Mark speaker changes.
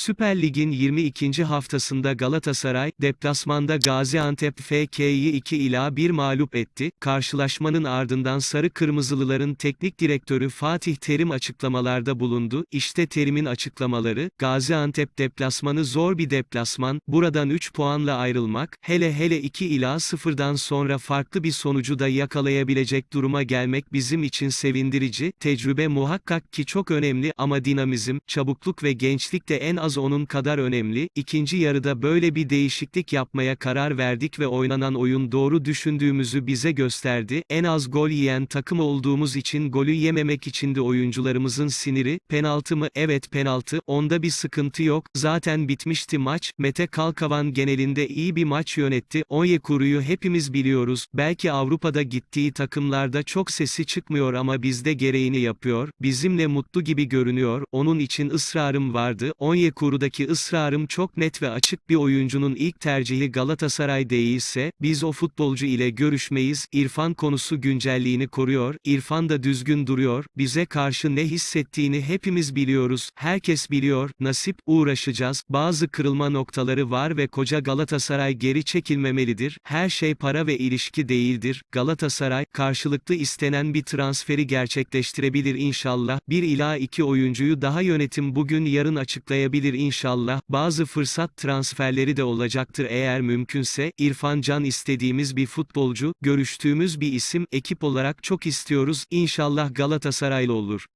Speaker 1: Süper Lig'in 22. haftasında Galatasaray, deplasmanda Gaziantep FK'yi 2 ila 1 mağlup etti. Karşılaşmanın ardından Sarı Kırmızılıların teknik direktörü Fatih Terim açıklamalarda bulundu. İşte Terim'in açıklamaları, Gaziantep deplasmanı zor bir deplasman, buradan 3 puanla ayrılmak, hele hele 2 ila 0'dan sonra farklı bir sonucu da yakalayabilecek duruma gelmek bizim için sevindirici, tecrübe muhakkak ki çok önemli ama dinamizm, çabukluk ve gençlik de en az onun kadar önemli. İkinci yarıda böyle bir değişiklik yapmaya karar verdik ve oynanan oyun doğru düşündüğümüzü bize gösterdi. En az gol yiyen takım olduğumuz için golü yememek için de oyuncularımızın siniri, penaltı mı? Evet penaltı, onda bir sıkıntı yok. Zaten bitmişti maç. Mete Kalkavan genelinde iyi bir maç yönetti. Onyekuru'yu hepimiz biliyoruz. Belki Avrupa'da gittiği takımlarda çok sesi çıkmıyor ama bizde gereğini yapıyor. Bizimle mutlu gibi görünüyor. Onun için ısrarım vardı. Onyekuru'daki ısrarım çok net ve açık bir oyuncunun ilk tercihi Galatasaray değilse, biz o futbolcu ile görüşmeyiz. İrfan konusu güncelliğini koruyor. İrfan da düzgün duruyor. Bize karşı ne hissettiğini hepimiz biliyoruz. Herkes biliyor. Nasip, uğraşacağız. Bazı kırılma noktaları var ve koca Galatasaray geri çekilmemelidir. Her şey para ve ilişki değildir. Galatasaray, karşılıklı istenen bir transferi gerçekleştirebilir inşallah. Bir ila iki oyuncuyu daha yönetim bugün yarın açıklayabilir inşallah. Bazı fırsat transferleri de olacaktır eğer mümkünse. İrfan Can istediğimiz bir futbolcu, görüştüğümüz bir isim, ekip olarak çok istiyoruz. İnşallah Galatasaraylı olur.